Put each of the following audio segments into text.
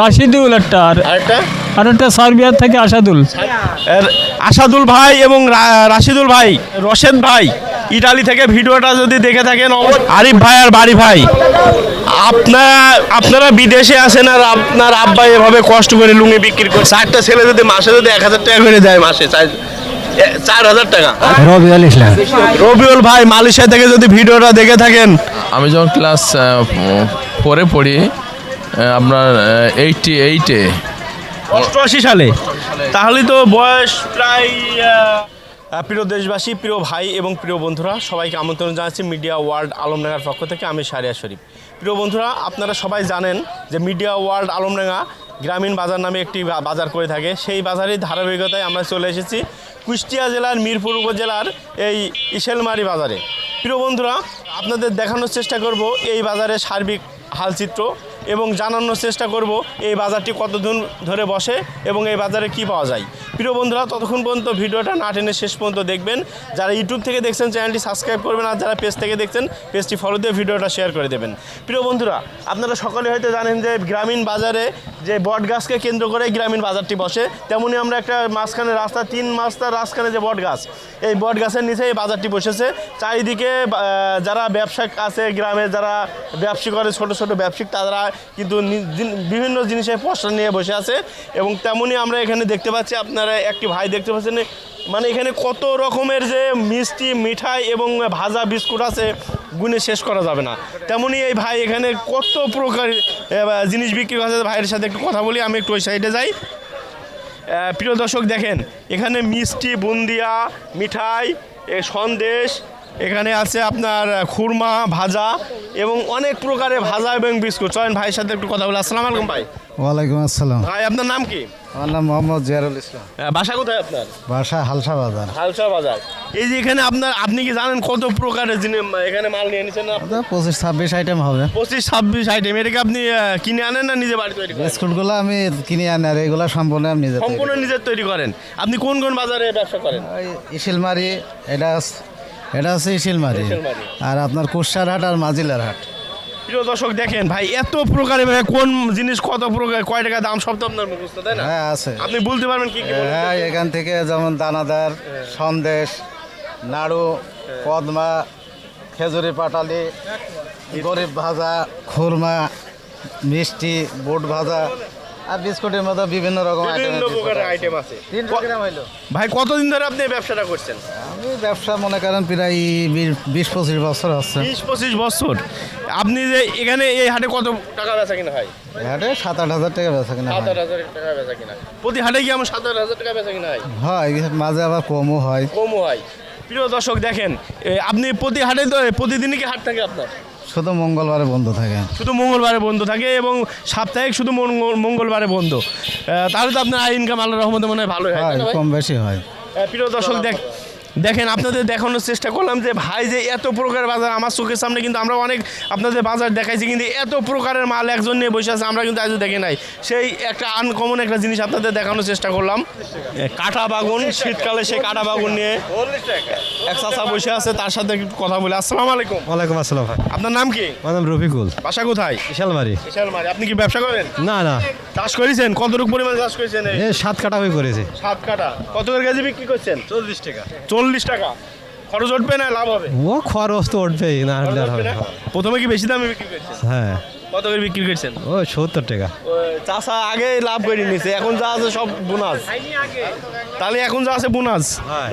রাশিদুল একটা আর একটা সার্বিয়ার থেকে আসাদুল। এর আসাদুল ভাই এবং রা- রাশিদুল ভাই রশেদ ভাই ইটালি থেকে ভিডিওটা যদি দেখে থাকেন আরিফ ভাই আর বাড়ি ভাই। আপনারা আপনারা বিদেশে আসেন আর আপনার আব্বা এভাবে কষ্ট করে লুঙ্গি বিক্রি করে চারটা ছেলে যদি মাসে যদি এক হাজার টাকা করে দেয় মাসে চার হাজার টাকা। রবিউল ইসলাম। রবিউল ভাই মালয়েশিয়া থেকে যদি ভিডিওটা দেখে থাকেন আমি যখন ক্লাস ফোরে পড়ি আপনার এইটটি এইটে অষ্টআশি সালে। তাহলে তো বয়স প্রায় প্রিয় দেশবাসী, প্রিয় ভাই এবং প্রিয় বন্ধুরা, সবাইকে আমন্ত্রণ জানাচ্ছি মিডিয়া ওয়ার্ল্ড আলমডাঙ্গার পক্ষ থেকে, আমি সারিয়া শরীফ। প্রিয় বন্ধুরা, আপনারা সবাই জানেন যে মিডিয়া ওয়ার্ল্ড আলমডাঙ্গা গ্রামীণ বাজার নামে একটি বাজার করে থাকে। সেই বাজারের ধারাবাহিকতায় আমরা চলে এসেছি কুষ্টিয়া জেলার মিরপুর উপজেলার এই ইসেলমারি বাজারে। প্রিয় বন্ধুরা, আপনাদের দেখানোর চেষ্টা করব এই বাজারের সার্বিক হালচিত্র। এবং জানানোর চেষ্টা করব এই বাজারটি কতদিন ধরে বসে এবং এই বাজারে কি পাওয়া যায়। প্রিয় বন্ধুরা, ততক্ষণ পর্যন্ত ভিডিওটা না টেনে শেষ পর্যন্ত দেখবেন। যারা ইউটিউব থেকে দেখছেন, চ্যানেলটি সাবস্ক্রাইব করবেন আর যারা পেজ থেকে দেখছেন, পেজটি ফলো দিয়ে ভিডিওটা শেয়ার করে দেবেন। প্রিয় বন্ধুরা, আপনারা সকলে হয়তো জানেন যে গ্রামীণ বাজারে যে বট গাছকে কেন্দ্র করে গ্রামীণ বাজারটি বসে। তেমনি আমরা একটা মাঝখানে রাস্তা, তিন রাস্তার রাস্তাখানে যে বট গাছ এই বট গাছের নিচে এই বাজারটি বসেছে। চারিদিকে যারা ব্যবসায়িক আছে গ্রামে, যারা ব্যবসা করে, ছোট ছোট ব্যবসায়িক, তারা কিন্তু বিভিন্ন জিনিসের পশা নিয়ে বসে আছে। এবং তেমনি আমরা এখানে দেখতে পাচ্ছি আপনারা একটি ভাই দেখতে পাচ্ছেন। মানে এখানে কত রকমের যে মিষ্টি, মিঠাই এবং ভাজা বিস্কুট আছে, গুনে শেষ করা যাবে না। তেমনি এই ভাই এখানে কত প্রকার জিনিস বিক্রি করছে ভাইয়ের সাথে একটু কথা বলি, আমি একটু ওই সাইডে যাই। প্রিয় দর্শক দেখেন, এখানে মিষ্টি, বুন্দিয়া, মিঠাই সন্দেশ এখানে আছে আপনার খুরমা ভাজা এবং অনেক প্রকারের ভাজা এবং বিস্কুট। চলেন ভাইয়ের সাথে একটু কথা বলে। আসসালামু আলাইকুম ভাই। ওয়ালাইকুম আসসালাম। ভাই আপনার নাম কি? আমার নাম মোহাম্মদ জিয়ারুল ইসলাম। বাসা কোথায় আপনার? বাসা হালসা বাজার। হালসা বাজার। এই যে এখানে আপনার আপনি কি জানেন কত প্রকারের জিনিস এখানে মাল নিয়ে নিচ্ছেন না? ওটা পঁচিশ ছাব্বিশ আইটেম হবে। পঁচিশ ছাব্বিশ আইটেম এটাকে আপনি কিনে আনেন না নিজে বাড়ি তৈরি করেন? বিস্কুটগুলো আমি কিনে আনি আর এইগুলো সম্পূর্ণ আমি নিজে সম্পূর্ণ নিজের তৈরি করেন। আপনি কোন কোন বাজারে ব্যবসা করেন? ওই ইশিলমারি এটা এটা হচ্ছে ইশিলমারি। আর আপনার কুসার হাট আর মাজিলার হাট প্রিয় দর্শক দেখেন ভাই এত প্রকারে ভাই কোন জিনিস কত প্রকার কয় টাকা দাম সব তো আপনার মুখস্থ তাই না হ্যাঁ আছে আপনি বলতে পারবেন কি? হ্যাঁ এখান থেকে যেমন দানাদার সন্দেশ নাড়ু কদমা খেজুরি পাটালি গরিব ভাজা খুরমা মিষ্টি বুট ভাজা আর বিস্কুটের মতো বিভিন্ন রকম বিভিন্ন প্রকারের আইটেম আছে। ভাই কতদিন ধরে আপনি এই ব্যবসাটা করছেন? আমি ব্যবসা মনে করেন প্রায় বিশ- পঁচিশ বছর হচ্ছে বিশ পঁচিশ বছর। আপনি যে এখানে এই হাটে কত টাকা বেচা কিনা হয়? হাটে সাত আট হাজার টাকা বেচা কিনা সাত আট হাজার টাকা বেচা কিনা প্রতি হাটে কি আমার সাত আট হাজার টাকা বেচা কিনা হয়? হয় মাঝে আবার কমও হয়। কমও হয়। প্রিয় দর্শক দেখেন আপনি প্রতি হাটে তো প্রতিদিনই কি হাট থাকে আপনার? শুধু মঙ্গলবারে বন্ধ থাকে। শুধু মঙ্গলবারে বন্ধ থাকে এবং সাপ্তাহিক শুধু মঙ্গল- মঙ্গলবারে বন্ধ। তাহলে তো আপনার ইনকাম আল্লাহ রহমতে মনে হয় ভালো হয় হয়? কম বেশি হয়। প্রিয় দর্শক দেখ দেখেন আপনাদের দেখানোর চেষ্টা করলাম যে ভাই যে এত প্রকার বাজার আমার চোখের সামনে কিন্তু আমরা অনেক আপনাদের বাজার দেখাইছি কিন্তু এত প্রকারের মাল একজন নিয়ে বসে আছে আমরা কিন্তু আজও দেখি নাই। সেই একটা আনকমন একটা জিনিস আপনাদের দেখানোর চেষ্টা করলাম। কাটা বাগুন শীতকালে সেই কাটা বাগুন নিয়ে এক চাচা বসে আছে তার সাথে একটু কথা বলে। আসসালামু আলাইকুম। ওয়ালাইকুম আসসালাম ভাই। আপনার নাম কি? আমার নাম রফিকুল। বাসা কোথায়? বিশালমারি। বিশালমারি। আপনি কি ব্যবসা করেন? না না। চাষ করেছেন? কতটুকু পরিমাণ চাষ করেছেন এই? সাত কাটা হয়ে করেছে। সাত কাটা কত করে কেজি বিক্রি করছেন? চল্লিশ টাকা। চল্লিশ টাকা। খরচ উঠবে না লাভ হবে। ও খরচ তো উঠবেই না হলে আর উঠবে হবে না? প্রথমে কি বেশি দামে বিক্রি করছে হ্যাঁ। কত করে বিক্রি করছেন? ও সত্তর টাকা। চাষা আগে লাভ করে নিছে এখন যা আছে সব বোনাস। তাহলে এখন যা আছে বোনাস।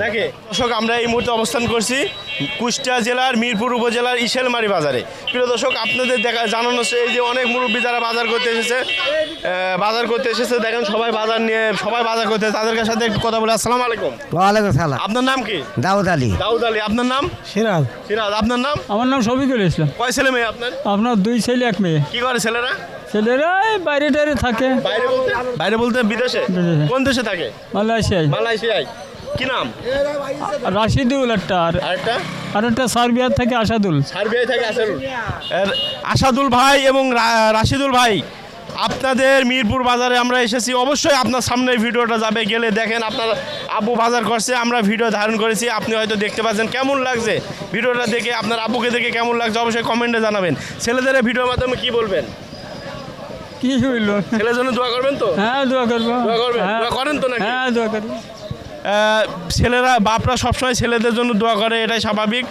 নাকি? দর্শক আমরা এই মুহূর্তে অবস্থান করছি কুষ্টিয়া জেলার মিরপুর উপজেলার ইসেলমারি বাজারে। প্রিয় দর্শক আপনাদের দেখা জানানো হচ্ছে এই যে অনেক মুরব্বী যারা বাজার করতে এসেছে বাজার করতে এসেছে দেখেন সবাই বাজার নিয়ে সবাই বাজার করতে তাদের সাথে একটু কথা বলে। আসসালামু আলাইকুম। ওয়ালাইকুম সালাম। আপনার নাম কি? দাউদ আলী। দাউদ আলী আপনার নাম? সিরাজ। সিরাজ আপনার নাম? আমার নাম শফিকুল ইসলাম। কয় ছেলে মেয়ে আপনার? আপনার দুই ছেলে এক মেয়ে। কি করে ছেলেরা? ছেলেরা বাইরে টাইরে থাকে। বাইরে বলতে? বাইরে বলতে বিদেশে। কোন দেশে থাকে? মালয়েশিয়ায়। মালয়েশিয়ায়। কি নাম? রাশিদুল একটা আর আরেকটা? আর একটা সার্বিয়ার থেকে আসাদুল। সার্বিয়ায় থেকে আসাদুল। আসাদুল ভাই এবং রাশিদুল ভাই আপনাদের মিরপুর বাজারে আমরা এসেছি। অবশ্যই আপনার সামনে ভিডিওটা যাবে গেলে দেখেন আপনার আব্বু বাজার করছে আমরা ভিডিও ধারণ করেছি আপনি হয়তো দেখতে পাচ্ছেন কেমন লাগছে ভিডিওটা দেখে আপনার আব্বুকে দেখে কেমন লাগছে অবশ্যই কমেন্টে জানাবেন। ছেলেদের ভিডিওর মাধ্যমে কি বলবেন? কি হইল? ছেলের জন্য দোয়া করবেন তো? হ্যাঁ দোয়া করব। দোয়া করবেন? হ্যাঁ। দোয়া করেন তো না হ্যাঁ দোয়া করব। আহ, ছেলেরা বাপরা সবসময় ছেলেদের জন্য দোয়া করে এটাই স্বাভাবিক।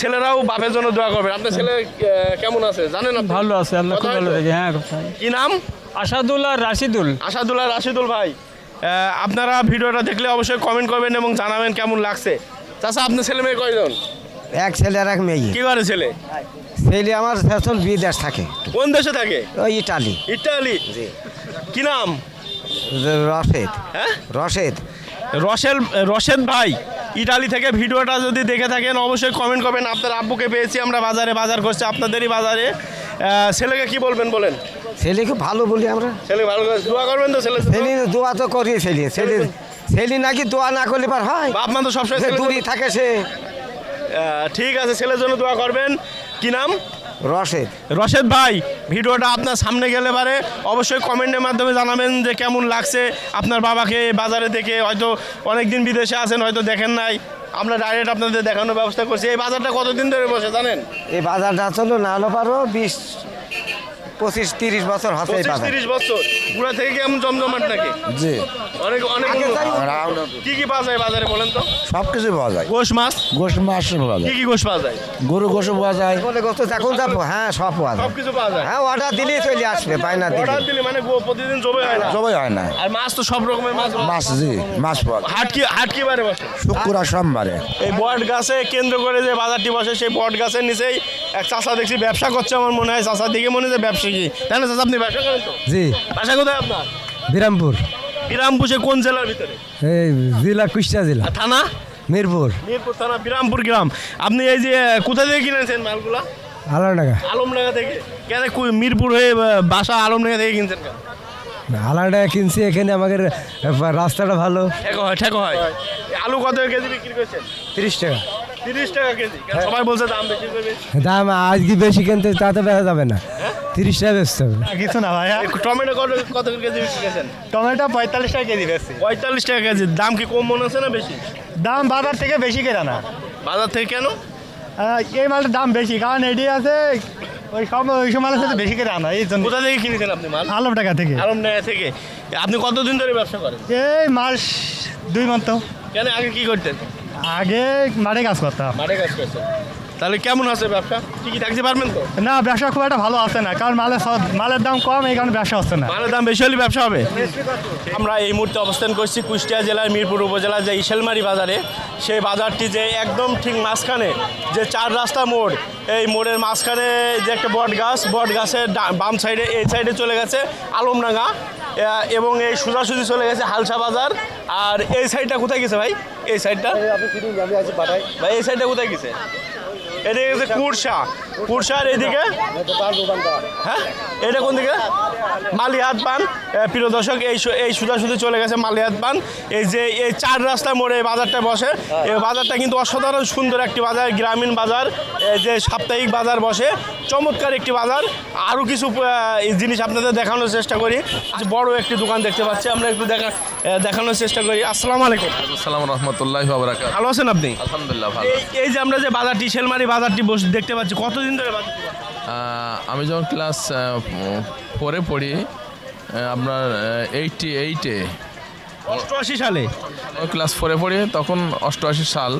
ছেলেরাও বাপের জন্য দোয়া করবে। আপনার ছেলে কেমন আছে? জানেন ভালো আছে আল্লাহ খুব ভালো? রেখে হ্যাঁ কি নাম? আসাদুল আর রাশিদুল। আসাদুল্লাহ রাশিদুল ভাই। আপনারা ভিডিওটা দেখলে অবশ্যই কমেন্ট করবেন এবং জানাবেন কেমন লাগছে। চাষা আপনার ছেলে মেয়ে কয়জন? এক ছেলে আর এক মেয়ে। কি করে ছেলে? ছেলে আমার এখন বিদেশ থাকে। কোন দেশে থাকে? ওই ইটালি। ইটালি। কি নাম? রশেদ। হ্যাঁ? রশেদ। রশেল রশেদ ভাই ইটালি থেকে ভিডিওটা যদি দেখে থাকেন অবশ্যই কমেন্ট করবেন। আপনার আব্বুকে পেয়েছি আমরা বাজারে বাজার করছি আপনাদেরই বাজারে। ছেলেকে কি বলবেন বলেন? ছেলেকে ভালো বলি আমরা। ছেলে ভালো দোয়া করবেন তো ছেলে ছেলে দোয়া তো করি ছেলে ছেলে ছেলে নাকি দোয়া না করলে পার হয়? বাপ মা তো সবসময় যে ছেলের দূরে থাকে সে। ঠিক আছে ছেলের জন্য দোয়া করবেন। কি নাম? রশেদ। রশেদ ভাই ভিডিওটা আপনার সামনে গেলে পারে। অবশ্যই কমেন্টের মাধ্যমে জানাবেন যে কেমন লাগছে আপনার বাবাকে বাজারে দেখে হয়তো অনেক দিন বিদেশে আছেন হয়তো দেখেন নাই। আমরা ডাইরেক্ট আপনাদের দেখানোর ব্যবস্থা করছি। এই বাজারটা কতদিন ধরে বসে জানেন? এই বাজারটা চলো না হলো পারো বিশ পঁচিশ তিরিশ বছর এই পঁচিশ তিরিশ বছর। পুরা থেকে কেমন জমজমাট নাকি? জি। অনেক অনেক কি কি পাওয়া যায় বাজারে বলেন তো? সব কিছু পাওয়া যায়। গোশ মাছ? গোশ মাছ পাওয়া যায়। কি গোশ পাওয়া যায়? গরু গোশ পাওয়া যায়। বলে গোস্ত এখন যাব হ্যাঁ সব পাওয়া যায়। সব কিছু পাওয়া যায়? হ্যাঁ অর্ডার দিলেই চলে আসবে বাইনা দিলে। অর্ডার দিলে মানে প্রতিদিন জবে হয় না? সবাই হয় না। আর মাছ তো সব রকমের মাছ মাছ জি মাছ পাওয়া যায়। হাট কি হাট কি বারে বসে? শুক্র আর সোমবারে। এই বট গাছে কেন্দ্র করে যে বাজারটি বসে সেই বট গাছের নিচেই এক চাষা দেখছি ব্যবসা করছে আমার মনে হয় চাষা দিকে মনে হয় ব্যবসা কি। তাই না চাষা আপনি ব্যবসা করেন তো? জি। বাসা কোথায় আপনার? বিরামপুর। কোন জেলার ভিতরে? এই জেলা কুষ্টিয়া জেলা। থানা? মিরপুর। মিরপুর থানা বিরামপুর গ্রাম। আপনি এই যে কোথা থেকে কিনেছেন মালগুলা? আলাডাঙ্গা আলমডাঙ্গা থেকে? কেন মিরপুর হয়ে বাসা আলমডাঙ্গা থেকে কিনছেন কেন? কিনছি এখানে আমাদের রাস্তাটা ভালো। ঠেকো হয়। ঠেকো হয়। আলু কত কেজি বিক্রি করছেন? তিরিশ টাকা। তিরিশ টাকা কেজি। সবাই বলছে দাম বেশি দাম আজকে বেশি কিনতে তাতে বেচা যাবে না। তিরিশ টাকা বেচতে হবে। কিছু না ভাইয়া। এই টমেটো কত কত কেজি করছেন? টমেটো পঁয়তাল্লিশ টাকা কেজি বেশি পঁয়তাল্লিশ টাকা কেজি। দাম কি কম মনে হচ্ছে না বেশি? দাম বাজার থেকে বেশি কেনা না। বাজার থেকে কেন? এই মালটার দাম বেশি কারণ এটি আছে ওই সব ওই সব মালের সাথে বেশি করে আনা এই জন্য। কোথা থেকে কিনেছেন আপনি মাল? আলম টাকা থেকে। আলমডাঙ্গা থেকে। আপনি কতদিন ধরে ব্যবসা করেন? এই মাস দুই মাস তো। কেন আগে কি করতেন? আগে মাঠে কাজ করতাম। মাঠে কাজ করতেন তাহলে কেমন আছে ব্যবসা? ঠিকই থাকতে পারবেন তো? না ব্যবসা খুব একটা ভালো আছে না কারণ মালের সব- মালের দাম কম এই কারণে ব্যবসা হচ্ছে না। মালের দাম বেশি হলে ব্যবসা হবে? আমরা এই মুহূর্তে অবস্থান করছি কুষ্টিয়া জেলার মিরপুর উপজেলার যে ইশালমারি বাজারে। সেই বাজারটি যে একদম ঠিক মাঝখানে যে চার রাস্তা মোড় এই মোড়ের মাঝখানে যে একটা বট গাছ বট গাছের ডা- বাম সাইডে এই সাইডে চলে গেছে আলমডাঙ্গা এবং এই সোজাসুজি চলে গেছে হালসা বাজার। আর এই সাইডটা কোথায় গেছে ভাই? এই সাইডটা? ভাই এই সাইডটা কোথায় গেছে? এদিকে গেছে কুরসা। কুরসার এদিকে? হ্যাঁ? এটা কোন দিকে? মালিহাত পান প্রিয় দর্শক এই এই সোজাসুজি চলে গেছে মালিহাত পান এই যে এই চার রাস্তার মোড়ে এই বাজারটা বসে। এই বাজারটা কিন্তু অসাধারণ সুন্দর একটি বাজার গ্রামীণ বাজার। এই যে সাপ্তাহিক বাজার বসে। চমৎকার একটি বাজার। আরও কিছু জিনিস আপনাদের দেখানোর চেষ্টা করি। বড় একটি দোকান দেখতে পাচ্ছি। আমরা একটু দেখা দেখানোর চেষ্টা করি। আসসালামু আলাইকুম। আসসালামু রহমতুল্লাহ ভালো আছেন আপনি? আলহামদুলিল্লাহ ভালো এই যে আমরা যে বাজারটি শেলমারি বাজারটি বসে দেখতে পাচ্ছি। কতদিন ধরে আমি যখন ক্লাস ফোরে পড়ি আপনার এইটটি এইটে অষ্টআশি সালে? ক্লাস ফোরে পড়ি তখন অষ্টআশি সাল।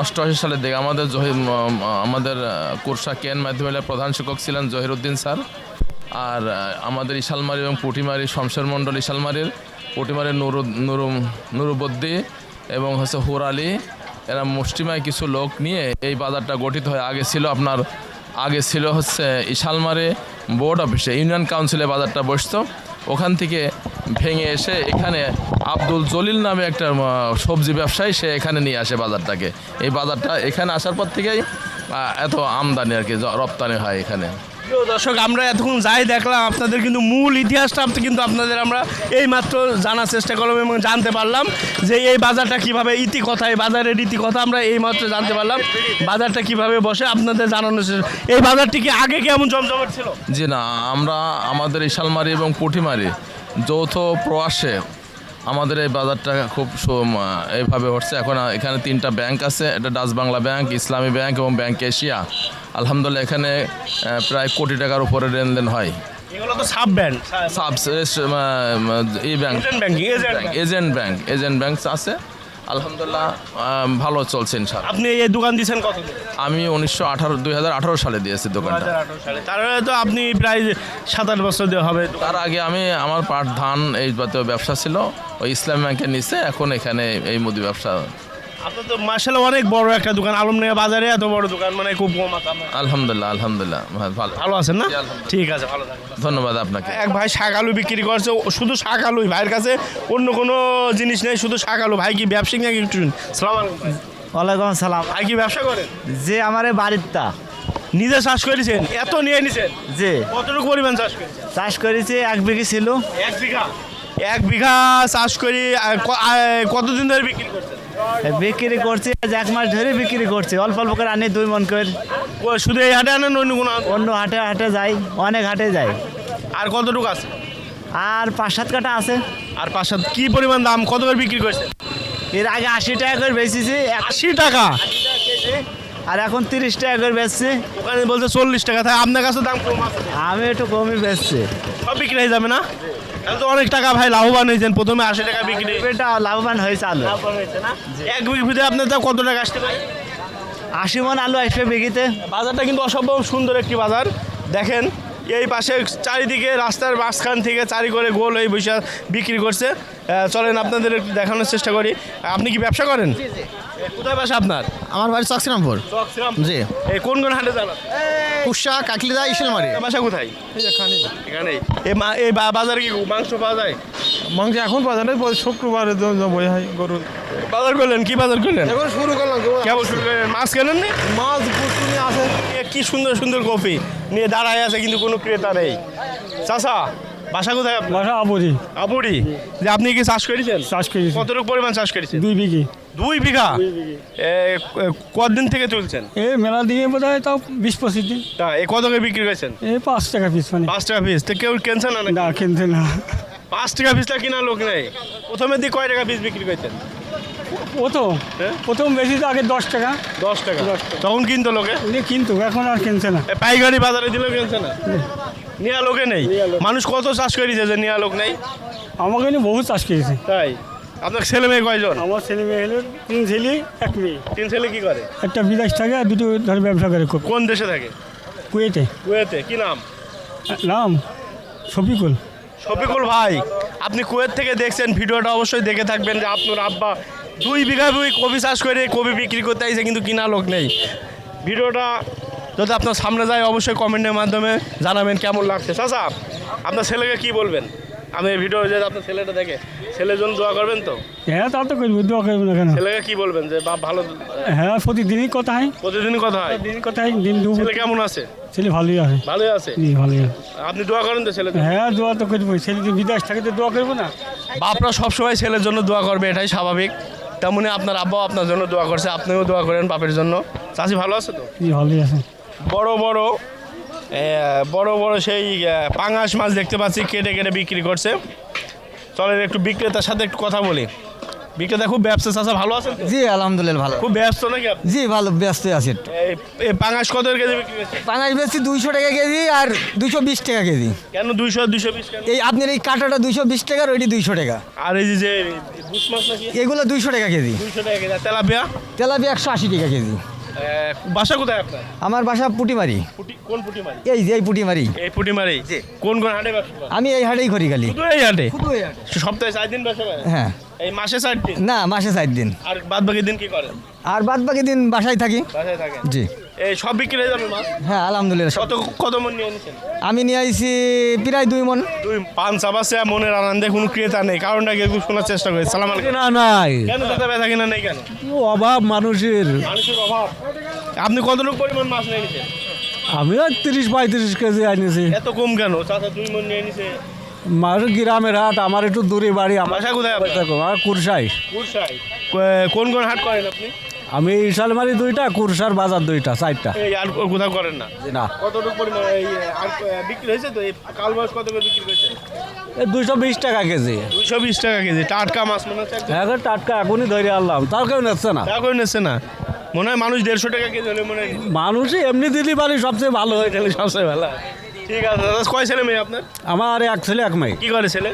অষ্টআশি সালের দিকে আমাদের জহির আমাদের কুরসা কেন মাধ্যমিকের প্রধান শিক্ষক ছিলেন জহিরুদ্দিন স্যার। আর আমাদের ইশালমারি এবং পুটিমারি শমশের মণ্ডল ইশালমারির পুটিমারির নুরু নুরু নুরুবদ্দি এবং হচ্ছে হুর আলী। এরা মুষ্টিমায় কিছু লোক নিয়ে এই বাজারটা গঠিত হয় আগে ছিল আপনার, আগে ছিল হচ্ছে ইশালমারে বোর্ড অফিসে, ইউনিয়ন কাউন্সিলে বাজারটা বসতো। ওখান থেকে ভেঙে এসে এখানে আব্দুল জলিল নামে একটা সবজি ব্যবসায়ী সে এখানে নিয়ে আসে বাজারটাকে। এই বাজারটা এখানে আসার পর থেকেই এত আমদানি আর কি রপ্তানি হয় এখানে। দর্শক, আমরা এতক্ষণ যাই দেখলাম, আপনাদের কিন্তু মূল ইতিহাসটা কিন্তু আপনাদের আমরা এই মাত্র জানার চেষ্টা করলাম এবং জানতে পারলাম যে এই বাজারটা কীভাবে ইতি কথা, এই বাজারের ইতি কথা আমরা এই মাত্র জানতে পারলাম। বাজারটা কীভাবে বসে আপনাদের জানানোর এই বাজারটি কি আগে কেমন জমজমাট ছিল? জি না, আমরা আমাদের ইশালমারি এবং পুঁটিমারি যৌথ প্রয়াসে আমাদের এই বাজারটা খুব এইভাবে হচ্ছে। এখন এখানে তিনটা ব্যাংক আছে এটা Dutch Bangla bank, Islami bank এবং ব্যাংক এশিয়া। আলহামদুলিল্লাহ এখানে প্রায় কোটি টাকার উপরে লেনদেন হয়। এগুলো তো সাব ব্যান্ড সাব এই bank. Banking agent bank. Agent bank আছে। আলহামদুলিল্লাহ ভালো চলছে আপনি এই দোকান দিয়েছেন কত আমি উনিশশো আঠারো দুই হাজার আঠারো সালে দিয়েছি দোকানটা। তাহলে তো আপনি প্রায় সাত আট বছর দেওয়া হবে। তার আগে আমি আমার পাট ধান এই জাতীয় ব্যবসা ছিল ওই ইসলাম ব্যাংকের নিচে এখন এখানে এই মুদি ব্যবসা আপনার তো মার্শাল অনেক বড় একটা দোকান বাজারে এত বড় দোকান মানে খুব কম আলহামদুলিল্লাহ আলহামদুলিল্লাহ ভালো- ভালো। ভালো আছেন না? ঠিক আছে ভালো থাকবেন ধন্যবাদ আপনাকে। এক ভাই শাক আলু বিক্রি করছে শুধু শাক আলুই ভাইয়ের কাছে অন্য কোনো জিনিস নেই শুধু শাক আলু। ভাই কি ব্যবসায়িক নাকি একটু সালাম আলাইকুম ওয়ালাইকুম সালাম ভাই কি ব্যবসা করেন? যে আমার এই বাড়িরটা। নিজে চাষ করেছেন? এত নিয়ে নিছেন? যে কতটুকু পরিমাণ চাষ করেছেন? চাষ করেছি এক বিঘি ছিল। এক বিঘা? এক বিঘা চাষ করি কতদিন ধরে বিক্রি করছেন? বিক্রি করছে এক মাস ধরে বিক্রি করছে। অল্প অল্প করে আনি দুই মন করে। ও শুধু এই হাটে আনেন অন্য কোনো অন্য হাটে হাটে যাই অনেক হাটে যাই। আর কতটুকু আছে? আর পাঁচ সাত কাটা আছে। আর পাঁচ সাত কি পরিমাণ দাম? কত করে বিক্রি করছে এর আগে আশি টাকা করে বেচেছি আশি টাকা? আর এখন তিরিশ টাকা করে বেচছি। ওখানে বলছে চল্লিশ টাকা তাই আপনার কাছে দাম কম আছে। আমি একটু কমই বেচছি। সব বিক্রি হয়ে যাবে না? তাহলে তো অনেক টাকা ভাই লাভবান হয়েছেন প্রথমে আশি টাকা বিক্রি। এটা লাভবান হয়েছে আলু। এক বিঘিতে আপনার দাম কত টাকা আসতে পারে? আশি মন আলু আসবে বিঘিতে। বাজারটা কিন্তু অসম্ভব সুন্দর একটি বাজার। দেখেন এই পাশে চারিদিকে রাস্তার মাঝখান থেকে চারি করে গোল হয়ে বসে বিক্রি করছে। চলেন আপনাদের একটু দেখানোর চেষ্টা করি। আপনি কি ব্যবসা করেন? কোথায় বাসা আপনার? আমার বাড়ি চকসিরামপুর জি। এই কোন কোন হাটে জানো কুসা কাকলিদা ইসলমারি বাসা কোথায়? এখানেই। এই মা- এই বাজারে কি মাংস পাওয়া যায়? মাংস এখন বাজারে শুক্রবার বই হয় গরু। বাজার করলেন কি বাজার করলেন? এখন শুরু করলাম কেমন শুরু করলেন মাছ কেনেন নি মাছ পুকুনি আছে কি সুন্দর সুন্দর কফি নিয়ে দাঁড়ায় আছে কিন্তু কোনো ক্রেতা নেই। চাষা বাসা কোথায় আপনার? বাসা আবরি আবুরি যে আপনি কি চাষ করেছেন? চাষ করেছি। কতটুকু পরিমাণ চাষ করেছেন? দুই বিঘি। দুই বিঘা? কতদিন থেকে তুলছেন? এ মেলা দিয়ে বোধ হয় তাও বিশ পঁচিশ দিন। তা এ কত করে বিক্রি করেছেন? এ পাঁচ টাকা পিস মানে। পাঁচ টাকা পিস তো কেউ কিনছে না? না কিনতে না। পাঁচ টাকা পিসটা কিনা লোক নেই। প্রথমে দিয়ে কয় টাকা পিস বিক্রি করেছেন? প্রথম। হ্যাঁ? প্রথম বেশি তো আগে দশ টাকা। দশ টাকা। তখন কিনতো লোকে? উনি কিন্তু এখন আর কিনছে না। পাইকারি বাজারে দিলেও কিনছে না? নিয়া লোকে নেই? মানুষ কত চাষ করেছে যে নিয়া লোক নেই? আমাকে নিয়ে বহু চাষ করেছে। তাই? আপনার ছেলে মেয়ে কয়জন? আমার ছেলে মেয়ে হলো তিন ছেলে এক মেয়ে। তিন ছেলে কি করে? একটা বিদেশ থাকে আর দুটো ধরে ব্যবসা করে কোন দেশে থাকে? কুয়েতে। কুয়েতে কি নাম? নাম? শফিকুল। শফিকুল ভাই আপনি কুয়েত থেকে দেখছেন ভিডিওটা অবশ্যই দেখে থাকবেন যে আপনার আব্বা দুই বিঘা দুই কবি চাষ করে কবি বিক্রি করতে আইছে কিন্তু কিনা লোক নেই। ভিডিওটা যদি আপনার সামনে যায় অবশ্যই কমেন্টের মাধ্যমে জানাবেন কেমন লাগছে। চাচা আপনার ছেলেকে কি বলবেন? আমি এই ভিডিও যে আপনার ছেলেটা দেখে ছেলের জন্য দোয়া করবেন তো? হ্যাঁ তা তো করব দোয়া করবেন না কেন? ছেলেকে কি বলবেন যে বাপ ভালো হ্যাঁ প্রতিদিনই কথা হয়। প্রতিদিন কথা হয়? দিন কথা হয় দিন দুপুর ছেলে কেমন আছে? ছেলে ভালোই আছে। ভালোই আছে? জি ভালোই আছে। আপনি দোয়া করেন তো ছেলে হ্যাঁ দোয়া তো করব ছেলে তো বিদেশ থাকে তো দোয়া করব না? বাপরা সবসময় ছেলের জন্য দোয়া করবে এটাই স্বাভাবিক। তেমনি আপনার আব্বাও আপনার জন্য দোয়া করছে আপনিও দোয়া করেন বাপের জন্য। চাষি ভালো আছে তো? ভালোই আছে। বড় বড় বড় বড় সেই পাঙাশ মাছ দেখতে পাচ্ছি কেটে কেটে বিক্রি করছে। চলেন একটু বিক্রেতার সাথে একটু কথা বলি। বিক্রেতা খুব ব্যবসা চাষা ভালো আছেন তো? জি আলহামদুলিল্লাহ ভালো। খুব ব্যস্ত নাকি আপনি? জি ভালো ব্যস্ত আছি একটু এই এই পাঙাশ কত কেজি বিক্রি পাঙাশ বেশি দুইশো টাকা কেজি আর দুইশো বিশ টাকা কেজি। কেন দুইশো দুইশো বিশ কেন? এই আপনার এই কাটাটা দুইশো বিশ টাকা আর ওইটি দুইশো টাকা। আর এই যে যে বুস মাছ নাকি? এগুলো দুইশো টাকা কেজি। দুইশো টাকা কেজি। আর তেলাপিয়া? তেলাপি একশো আশি টাকা কেজি। এ, বাসা কোথায় আপনার? আমার বাসা পুটিমারি। পুটি কোন পুটি মারি এই যে এই পুটিমারি। এই পুটি মারি কোন কোন হাটে ব্যবসা করেন? আমি এই হাটেই করি খালি শুধু এই হাটে? সপ্তাহে চার দিন ব্যবসা করেন হ্যাঁ। এই মাসে চার দিন? না মাসে চার দিন। আর বাদ বাকি দিন কি করেন আর বাদ বাকি দিন বাসায় থাকি। বাসায় থাকেন জি। এই সব বিক্রি হয়ে যাবে মাছ হ্যাঁ আলহামদুলিল্লাহ। কত কত মন নিয়ে নিছেন আমি নিয়ে আইছি প্রায় দুই মন। দুই পান চাবাসে মনের আনন্দে কোনো ক্রেতা নেই। কারণটা একটু শোনার চেষ্টা করি? সালাম আলাইকুম। না নাই। কেন দাদা ব্যথা কিনা নেই কেন? অভাব মানুষের। মানুষের অভাব। আপনি কতটুকু পরিমাণ মাছ নিয়ে নিছেন আমিও তিরিশ পঁয়ত্রিশ কেজি আনিছি। এত কম কেন? চাচা দুই মন নিয়ে নিছে মার গ্রামের হাট আমার একটু দূরে বাড়ি আমার বাসা কোথায় আপনার? আমার কুরসাই। কুরসাই। কোন কোন হাট করেন আপনি? আমি ইশালমারি দুইটা কুরসার বাজার দুইটা চারটা। এই আর কোথাও করেন না? না। কতটুকু পরিমাণ এই আর বিক্রি হয়েছে তো? এই কাল মাছ কত করে বিক্রি হয়েছে? দুইশো বিশ টাকা কেজি। দুইশো বিশ টাকা কেজি। টাটকা মাছ মনে হচ্ছে একদম। এখন টাটকা এখনই ধরে আনলাম তাও কেউ নিচ্ছে না। টাকা করে নিচ্ছে না? মনে হয় মানুষ দেড়শো টাকা কেজি হলে মনে হয় মানুষই এমনি দিলি পারি সবচেয়ে ভালো হয়ে গেলে সবচেয়ে ভালো ঠিক আছে দাদা। কয় ছেলে মেয়ে আপনার? আমার এক ছেলে এক মেয়ে। কি করে ছেলে?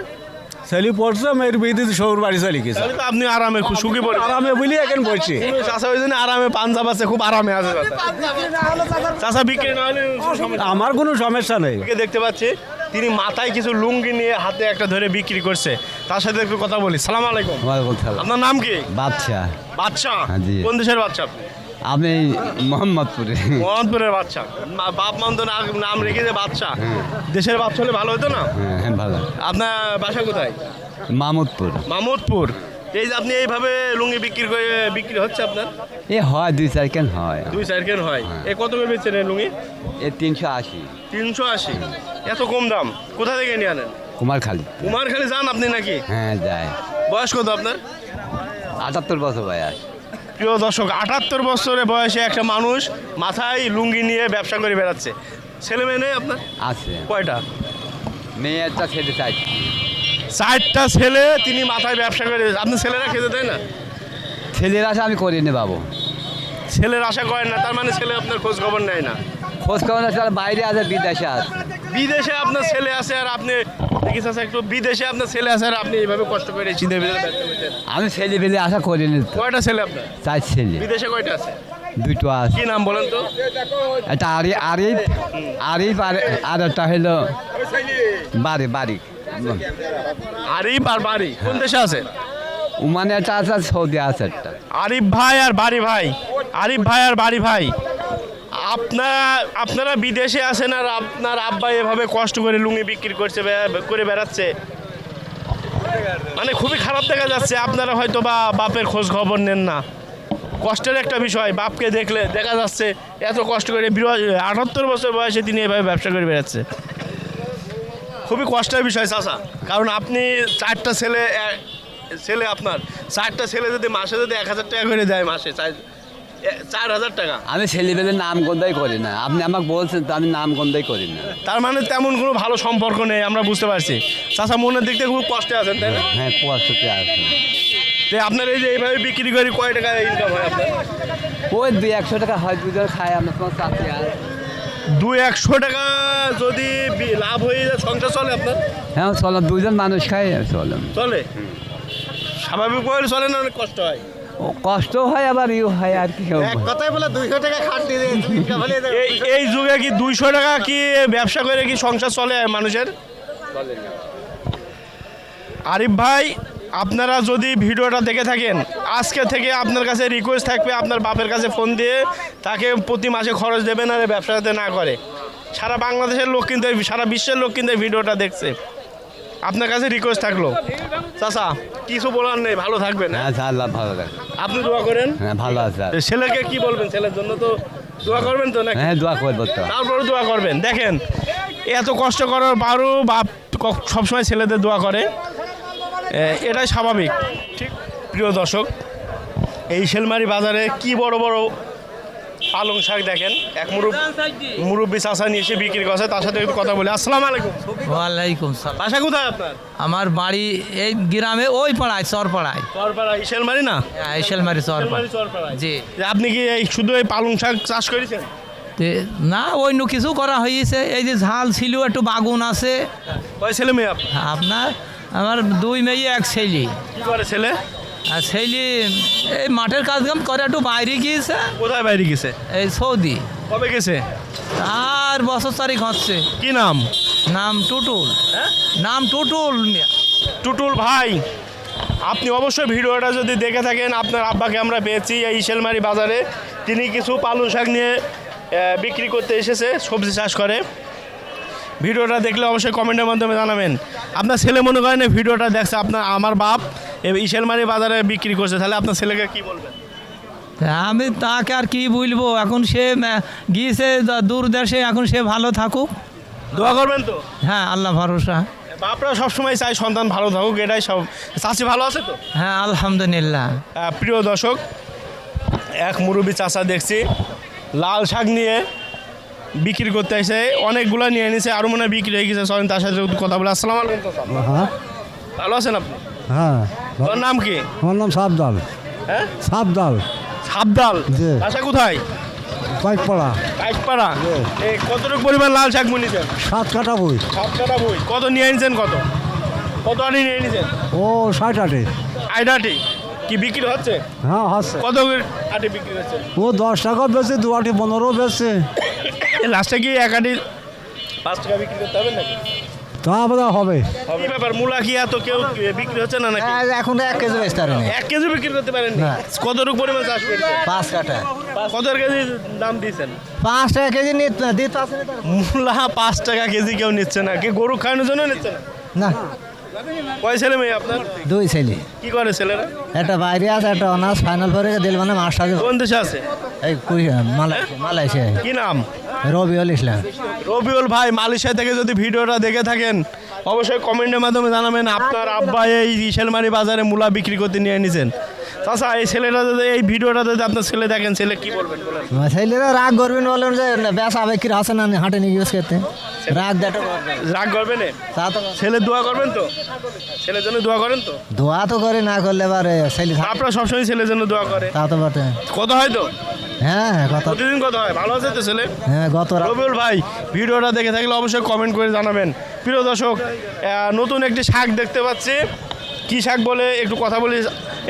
ছেলে পড়ছে মেয়ের শহর বাড়ি চলে গেছে। তাহলে তো আপনি আরামে খুব সুখী পড়ে আরামে বলি এখন বলছি চাষা ওই জন্য আরামে পাঞ্জাব আছে খুব আরামে আছে। চাচা বিক্রি না হলে। আমার কোনো সমস্যা নেই। দেখতে পাচ্ছি তিনি মাথায় কিছু লুঙ্গি নিয়ে হাতে একটা ধরে বিক্রি করছে। তার সাথে একটু কথা বলি। সালাম আলাইকুম। আপনার নাম কি? বাচ্চা বাচ্চা হ্যাঁ, কোন দেশের বাচ্চা আপনি? আমি মোহাম্মদপুরে। মোহাম্মদপুরের বাচ্চা। বাপ মান তো না- নাম রেখেছে বাচ্চা। দেশের বাচ্চা হলে ভালো হতো না? হ্যাঁ ভালো। আপনার বাসা কোথায়? মামুদপুর। মামুদপুর। এই যে আপনি এইভাবে লুঙ্গি বিক্রি করে বিক্রি হচ্ছে আপনার? এ হয় দুই চার কেন হয়। দুই চার কেন হয়। এ কত করে বেচছেন এই লুঙ্গি? এ তিনশো আশি। তিনশো আশি। এত কম দাম। কোথা থেকে নিয়ে আনেন? কুমারখালী। কুমারখালি যান আপনি নাকি? হ্যাঁ যায় বয়স কত আপনার? আটাত্তর বছর বয়স। প্রিয় দর্শক আটাত্তর বছরের বয়সে একটা মানুষ মাথায় লুঙ্গি নিয়ে ব্যবসা করে বেড়াচ্ছে। ছেলে মেয়ে নেই আপনার? আছে। কয়টা? মেয়ে একটা ছেলে চাই চারটা ছেলে তিনি মাথায় ব্যবসা করে। আপনার ছেলেরা খেতে দেয় না? ছেলের আশা আমি করি নি বাবু ছেলের আশা করেন না তার মানে ছেলে আপনার খোঁজ খবর নেয় না। খোঁজ খবর বাইরে আছে বিদেশে আছে। বিদেশে আপনার ছেলে আছে আর আপনি দেখিস আছে একটু বিদেশে আপনার ছেলে আছে আর আপনি এইভাবে কষ্ট করে চিন্তা ভিতরে ব্যস্ত হয়েছেন। আমি ছেলে পেলে আশা করি নি। তো কয়টা ছেলে আপনার? চার ছেলে। বিদেশে কয়টা আছে? দুটো আছে। কি নাম বলেন তো? একটা আরি আরিফ আরিফ আর আর একটা হলো বাড়ি বাড়ি আরিফ আর বাড়ি কোন দেশে আছে? ওমানে একটা আছে আর সৌদি আছে একটা। আরিফ ভাই আর বাড়ি ভাই। আরিফ ভাই আর বাড়ি ভাই। আপনারা আপনারা বিদেশে আছেন আর আপনার আব্বা এভাবে কষ্ট করে লুঙ্গি বিক্রি করছে করে বেড়াচ্ছে। মানে খুবই খারাপ দেখা যাচ্ছে, আপনারা হয়তো বা বাপের খোঁজ খবর নেন না। কষ্টের একটা বিষয়, বাপকে দেখলে দেখা যাচ্ছে এত কষ্ট করে আটাত্তর বছর বয়সে তিনি এভাবে ব্যবসা করে বেড়াচ্ছে। খুবই কষ্টের বিষয়, চাচা। কারণ আপনি চারটা ছেলে ছেলে আপনার। চারটা ছেলে যদি মাসে যদি এক হাজার টাকা করে দেয় মাসে চার- চার হাজার টাকা। আমি ছেলে নাম গন্ধাই করি না। আপনি আমাকে বলছেন তো আমি নাম গন্ধাই করি না। তার মানে তেমন কোনো ভালো সম্পর্ক নেই আমরা বুঝতে পারছি। চাচা মনের দিক থেকে খুব কষ্টে আছেন তাই না? হ্যাঁ কুয়াশাতে আছে তো আপনার এই যে এইভাবে বিক্রি করে কয় টাকা ইনকাম হয় আপনার? ওই দুই একশো টাকা হয় দুজন খায় আমরা তোমার চাকরি আর। দুই একশো টাকা যদি লাভ হয়ে যায় সংসার চলে আপনার? হ্যাঁ চলো দুজন মানুষ খায় চলো। চলে? স্বাভাবিক বলে চলে না অনেক কষ্ট হয়? কষ্ট হয় আবার ইউ হয় আর কি কথাই বলে দুইশো টাকা খাটনি এই এই যুগে কি দুইশো টাকা কি ব্যবসা করে কি সংসার চলে মানুষের? আরিফ ভাই আপনারা যদি ভিডিওটা দেখে থাকেন আজকে থেকে আপনার কাছে রিকোয়েস্ট থাকবে আপনার বাপের কাছে ফোন দিয়ে তাকে প্রতি মাসে খরচ দেবেন আর ব্যবসা যাতে না করে। সারা বাংলাদেশের লোক কিন্তু সারা বিশ্বের লোক কিন্তু এই ভিডিওটা দেখছে। আপনার কাছে রিকোয়েস্ট থাকল। চাচা কিছু বলার নেই ভালো থাকবেন হ্যাঁ? হ্যাঁ আল্লাহ ভালো থাকে আপনি দোয়া করেন? হ্যাঁ ভালো আছে। ছেলেকে কি বলবেন? ছেলের জন্য তো দোয়া করবেন তো নাকি? হ্যাঁ দোয়া করব তো। তারপরে দোয়া করবেন। দেখেন এত কষ্ট করার পরও বাপ সবসময় ছেলেদের দোয়া করে। এটাই স্বাভাবিক। ঠিক প্রিয় দর্শক এই শেলমারি বাজারে কি বড় বড় পালং শাক দেখেন। এক মুরুব মুরব্বী চাষা নিয়ে এসে বিক্রি করছে তার সাথে একটু কথা বলি। আসসালাম আলাইকুম। ওয়ালাইকুম সালাম। বাসা কোথায় আপনার? আমার বাড়ি এই গ্রামে ওই পাড়ায় চর পাড়ায় চরপাড়া এই না এসেলমারি চর শেলমারি পাড়ায় জি। আপনি কি এই শুধু এই পালং শাক চাষ করেছেন? না অন্য কিছু করা হয়েছে। এই যে ঝাল ছিল একটু বাগুন আছে। কয় ছেলে মেয়ে আপনার? আপনার আমার দুই মেয়ে এক ছেলে। কি করে ছেলে? আর ছেলে এই মাঠের কাজ কাম করে একটু বাইরে গিয়েছে। কোথায় বাইরে গেছে? এই সৌদি। কবে গেছে? আর বছর তারিখ হচ্ছে। কি নাম? নাম টুটুল। নাম টুটুল। টুটুল ভাই আপনি অবশ্যই ভিডিওটা যদি দেখে থাকেন আপনার আব্বাকে আমরা পেয়েছি এই শেলমারি বাজারে। তিনি কিছু পালং শাক নিয়ে বিক্রি করতে এসেছে সবজি চাষ করে। ভিডিওটা দেখলে অবশ্যই কমেন্টের মাধ্যমে জানাবেন। আপনার ছেলে মনে করেন ভিডিওটা দেখছে আপনার আমার বাপ। ইশেলমারি বাজারে বিক্রি করছে তাহলে আপনার ছেলেকে কি বলবেন? আমি তাকে আর কি বলব? এখন সে গিয়েছে দূর দেশে এখন সে ভালো থাকুক। দোয়া করবেন তো? হ্যাঁ আল্লাহ ভরসা। বাপরা সবসময় চাই সন্তান ভালো থাকুক এটাই সব। চাষি ভালো আছে তো? হ্যাঁ আলহামদুলিল্লাহ। প্রিয় দর্শক এক মুরব্বী চাষা দেখছি লাল শাক নিয়ে বিক্রি করতে এসে অনেকগুলো নিয়ে এনেছে আরও মনে হয় বিক্রি হয়ে গেছে চলেন তার সাথে কথা বলে। আসসালাম আলাইকুম ভালো আছেন আপনি? হ্যাঁ। তোর নাম কি? আমার নাম সাবদাল। হ্যাঁ? সাবদাল। সাবদাল? জি। বাসা কোথায়? বাইকপাড়া বাইকপাড়া এই কতটুকু পরিমাণ লাল শাক বুনিছেন? সাত কাটা বই। সাত কাটা বই। কত নিয়ে এনেছেন কত? কত আনি নিয়ে এনেছেন? ও ষাট আটে। আইডাটি কি বিক্রি হচ্ছে? হ্যাঁ হচ্ছে। কত আটি বিক্রি হচ্ছে? ও দশ টাকা বেচে দু আটি পনেরো বেচছে লাস্টে কি এক আটি পাঁচ টাকা বিক্রি করতে হবে নাকি? তা হবে। কি ব্যাপার মূলা কি এত কেউ বিক্রি হচ্ছে না নাকি? এখন এক কেজি বেচতে পারেনি। এক কেজি বিক্রি করতে পারেন কতটুকু পরিমাণ চাষ পাঁচ কাটা কত কেজি দাম দিয়েছেন? পাঁচ টাকা কেজি নিতে দিতে আছে মূলা পাঁচ টাকা কেজি কেউ নিচ্ছে না। কি গরু খাওয়ানোর জন্য নিচ্ছে না? না। কয় ছেলে মেয়ে আপনার? দুই ছেলে। কি করে ছেলেরা? একটা বাইরে আছে একটা অনার্স ফাইনাল পরে দিল মানে মাস্টার। কোন দেশে আছে? এই মালয়েশিয়া। কি নাম? রবিউল ইসলাম। রবিউল ভাই মালয়েশিয়া থেকে যদি ভিডিওটা দেখে থাকেন অবশ্যই কমেন্টের মাধ্যমে জানাবেন আপনার আব্বা এই ইসেলমারি বাজারে মূলা বিক্রি করতে নিয়ে নিছেন চাচা এই ছেলেটা যদি এই ভিডিওটা যদি আপনার ছেলে দেখেন ছেলে কি বলবেন বলেন? ছেলেরা রাগ করবেন বলেন যে আছে না হাঁটে নিয়ে ইউজ করতে রাগ দেটা রাগ করবেন ছেলে দোয়া করবেন তো? ছেলের জন্য দোয়া করেন তো? ধোয়া তো করে না করলে এবারে ছেলে আপনারা সবসময় ছেলের জন্য দোয়া করে। তা তো বটে। কত হয় তো? হ্যাঁ কত প্রতিদিন কত হয়। ভালো আছে তো ছেলে? হ্যাঁ গত রবিউল ভাই ভিডিওটা দেখে থাকলে অবশ্যই কমেন্ট করে জানাবেন। প্রিয় দর্শক নতুন একটি শাক দেখতে পাচ্ছি। কি শাক বলে? একটু কথা বলি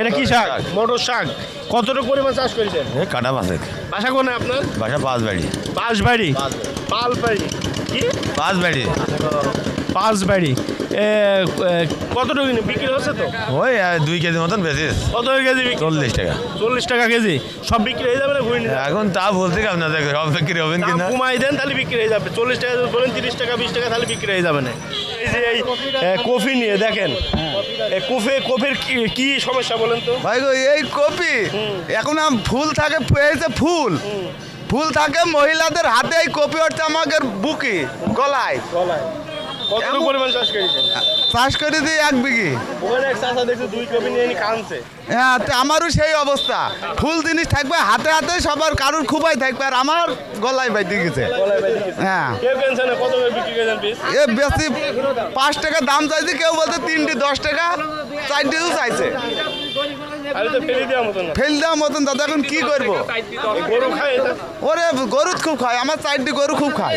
এটা কি শাক? মটর শাক। কতটুকু পরিমাণ চাষ করেছেন? কাটা পাশে বাসা কোনে আপনার? বাসা পাঁচ বাড়ি বাঁশবাড়ি পালবাড়ি। কি? পাঁচ বাড়ি পাঁচবাড়ি। এ, এ, কতটুকু বিক্রি হচ্ছে তো? ওই দুই কেজি মতন বেশি। কত কেজি চল্লিশ টাকা। চল্লিশ টাকা কেজি। সব বিক্রি হয়ে যাবে না ঘুরে এখন তা বলতে সব বিক্রি হবেন কমাই দেন তাহলে বিক্রি হয়ে যাবে। চল্লিশ টাকা বলেন তিরিশ টাকা বিশ টাকা তাহলে বিক্রি হয়ে যাবে না। এই যে এই কফি নিয়ে দেখেন। কফি কফির কি- সমস্যা বলেন তো? ভাই গো এই কপি এখন ফুল থাকে পেয়েছে ফুল। ফুল থাকে মহিলাদের হাতে এই কপি হচ্ছে আমাদের বুকি গলায়। গলায়। কত পরিমাণ চাষ করেছেন? চাষ করে দিই এক বিঘি। হ্যাঁ তো আমারও সেই অবস্থা। ফুল জিনিস থাকবে, হাতে হাতে সবার কারুর খুবাই থাকবে, আর আমার গলায় বাইতে গেছে। হ্যাঁ। এ বেশি পাঁচ টাকা দাম চাইছে, কেউ বলতে তিনটি দশ টাকা, চারটিও চাইছে। ফেলে দেওয়ার মতন দাদা এখন কি করব? এই গরু খায় এটা? ওরে গরু খুব খায় আমার চারটি গরু খুব খায়।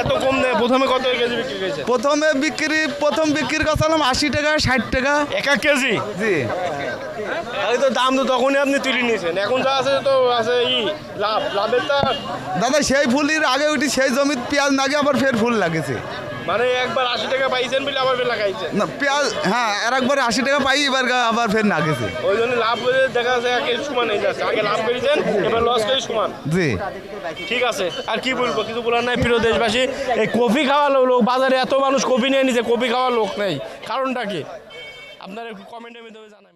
এত কম দেয় প্রথমে কত কেজি বিক্রি করেছে? প্রথমে বিক্রি প্রথম বিক্রির কথা হলাম আশি টাকা ষাট টাকা। এক এক কেজি? জি। তো দাম তো তখনই আপনি তুলে নিয়েছেন এখন যা আছে তো আছে ই লাভ লাভের তা দাদা সেই ফুলের আগে উঠি সেই জমির পেঁয়াজ নাগে আবার ফের ফুল লাগেছে। মানে একবার আশি টাকা পাইছেন বলে আবার ফের লাগাইছেন না পেঁয়াজ হ্যাঁ আর একবার আশি টাকা পাই এবার আবার ফের নাগেছে ওই জন্য লাভ করে দেখা একের সমান হয়ে যাচ্ছে। আগে লাভ করেছেন এবার লস করে সমান। জি। ঠিক আছে আর কি বলব কিছু বলার নাই প্রিয় দেশবাসী। এই কফি খাওয়া লোক বাজারে এত মানুষ কফি নিয়ে নিছে কফি খাওয়ার লোক নেই। কারণটা কি? আপনারা একটু কমেন্টের মাধ্যমে জানাবেন